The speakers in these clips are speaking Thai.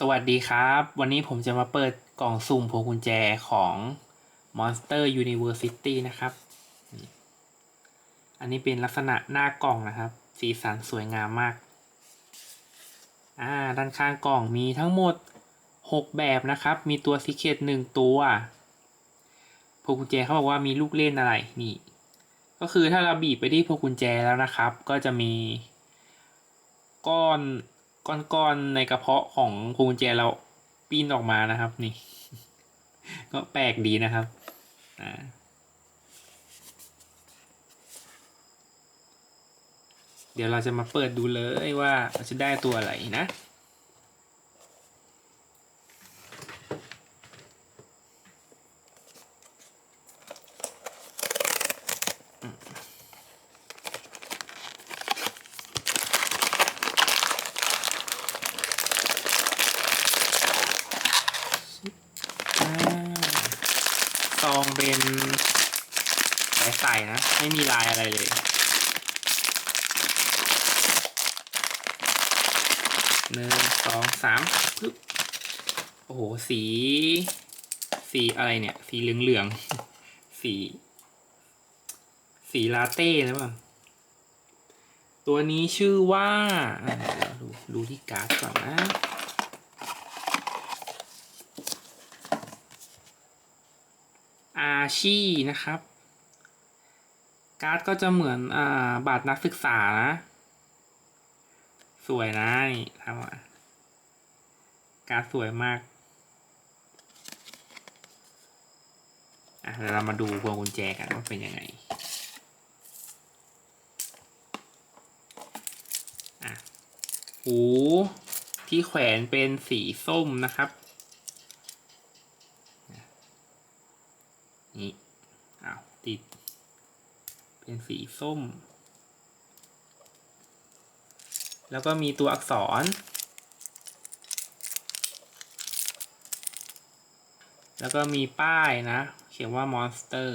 สวัสดีครับ วันนี้ผมจะมาเปิดกล่องสุ่มพวงกุญแจของ Monster University นะครับ อันนี้เป็นลักษณะหน้ากล่องนะครับ สีสันสวยงามมาก อ่า ด้านข้างกล่องมีทั้งหมด 6 แบบนะครับ มีตัวซีเคตหนึ่งตัวพวงกุญแจเขาบอกว่ามีลูกเล่นอะไร นี่ ก็คือถ้าเราบีบไปที่พวงกุญแจแล้วนะครับ ก็จะมีก้อน ก้อนๆในกระเพาะของพวงกุญแจเราปีนออกมานะครับ นี่ ก็แปลกดีนะครับอ่าเดี๋ยวเราจะมาเปิดดูเลยว่าเราจะได้ตัวอะไรนะ อ องเป็นใสๆนะ ไม่มีลายอะไรเลย หนึ่งสองสามปึ๊บโอ้โห สี สีอะไรเนี่ย สีเหลืองๆสี สีลาเต้หรือเปล่าตัวนี้ชื่อว่า ดู ดูที่การ์ดก่อนนะ อาชีนะครับ การ์ดก็จะเหมือนอ่าบัตรนักศึกษานะ สวยนะนี่ทำมาการ์ดสวยมากอะเดี๋ยวเรามาดูพวงกุญแจกันว่าเป็นยังไงอะหูที่แขวนเป็นสีส้มนะครับ นี่อ้าว ติด เป็นสีส้ม แล้วก็มีตัวอักษร แล้วก็มีป้ายนะ เขียนว่า Monster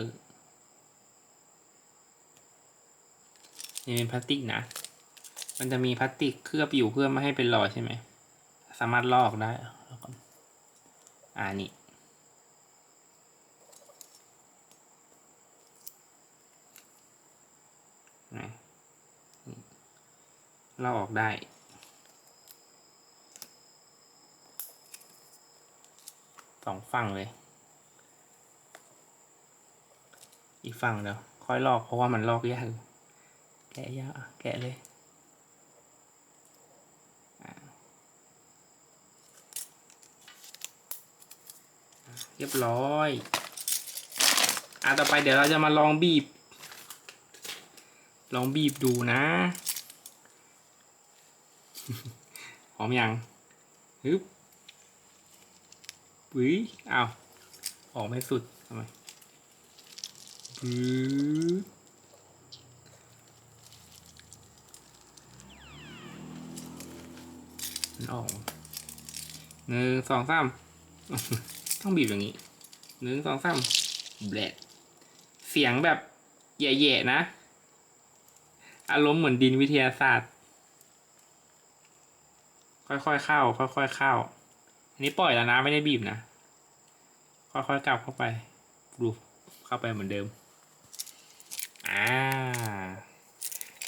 นี่เป็นพลาสติกนะ มันจะมีพลาสติกเคลือบอยู่เพื่อไม่ให้เป็นรอยใช่ไหม สามารถลอกได้แล้วก็อ่านี่ นะนี่เราออกได้ สองฝั่งเลย อีกฝั่งเดี๋ยวค่อยลอกเพราะว่ามันลอกยากแกะยากแกะเลยเรียบร้อย อะต่อไปเดี๋ยวเราจะมาลองบีบ ลองบีบดูนะพร้อมยังฮึบปุ้ยอ้าวออกไม่สุดทำไมบึ้บออกหนึ่งสองสามต้องบีบอย่างนี้หนึ่งสองสามแบลดเสียงแบบแย่ๆนะ อารมณ์เหมือนดินวิทยาศาสตร์ ค่อยๆเข้า ค่อยๆเข้า อันนี้ปล่อยแล้วนะไม่ได้บีบนะ ค่อยๆกลับเข้าไปดูเข้าไปเหมือนเดิม อ่า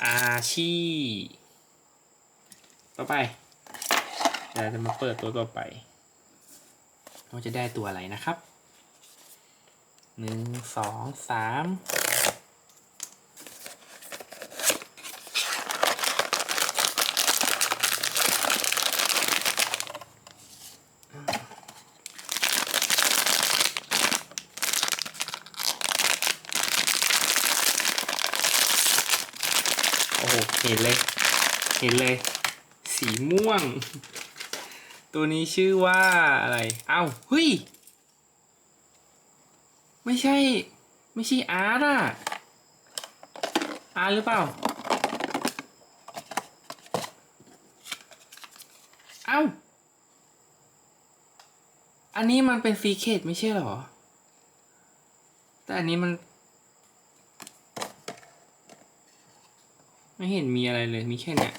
อาชีต่อไปเดี๋ยวจะมาเปิดตัวต่อไปว่าจะได้ตัวอะไรนะครับหนึ่งสองสาม อ้โหเห็นเลย เห็นเลย สีม่วง ตัวนี้ชื่อว่าอะไร เอ้าเฮ้ย ไม่ใช่ ไม่ใช่อาร์ตอะอาร์ตหรือเปล่า เอ้า อันนี้มันเป็นซีเคดไม่ใช่หรอ แต่อันนี้มัน ไม่เห็นมีอะไรเลยมีแค่เนี้ย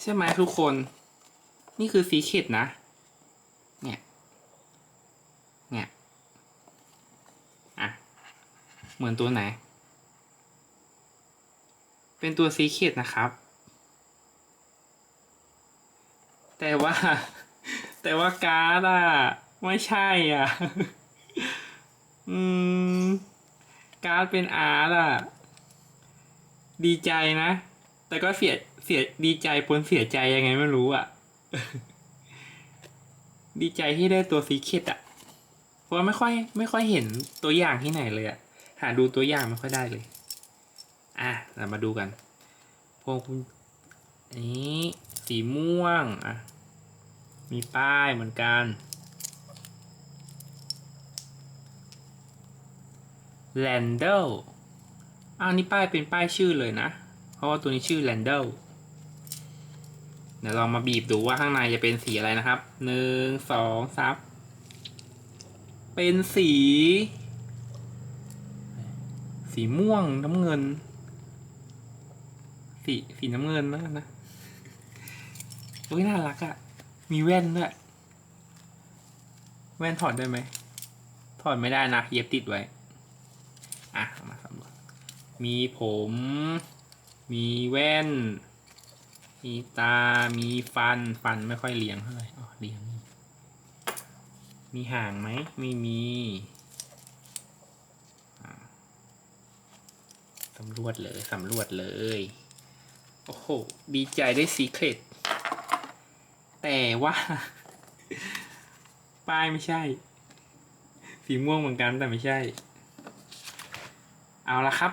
ใช่ไหมทุกคน นี่คือซีเคดนะ เนี่ย เนี่ย อะ เหมือนตัวไหน เป็นตัวซีเคดนะครับ แต่ว่า แต่ว่าการ์ดอะไม่ใช่อะ อืม การ์ดเป็นอาร์ตอะ ดีใจนะ แต่ก็เสียเสียดีใจปนเสียใจยังไงไม่รู้อะดีใจที่ได้ตัวซีเคดอะเพราะไม่ค่อยไม่ค่อยเห็นตัวอย่างที่ไหนเลยอะหาดูตัวอย่างไม่ค่อยได้เลย อะเรามาดูกันพวกคุณอันนี้สีม่วงอะ มีป้ายเหมือนกัน แลนเดล อ้าวนี่ป้ายเป็นป้ายชื่อเลยนะ เพราะว่าตัวนี้ชื่อแลนเดลเดี๋ยวลองมาบีบดูว่าข้างในจะเป็นสีอะไรนะครับ หนึ่ง สองสามเป็นสี สีม่วงน้ำเงิน สีสีน้ำเงินนะนะโอ้ยน่ารักอะมีแว่นด้วย แว่นถอดได้ไหม ถอดไม่ได้นะ เย็บติดไว้ อะ มีผม มีแว่น มีตา มีฟัน ฟันไม่ค่อยเรียงเท่าไหร่อ๋อเรียง มีห่างไหม ไม่มีสำรวจเลย สำรวจเลย โอ้โห ดีใจได้ซีเครตแต่ว่า ป้ายไม่ใช่ สีม่วงเหมือนกันแต่ไม่ใช่ เอาละครับ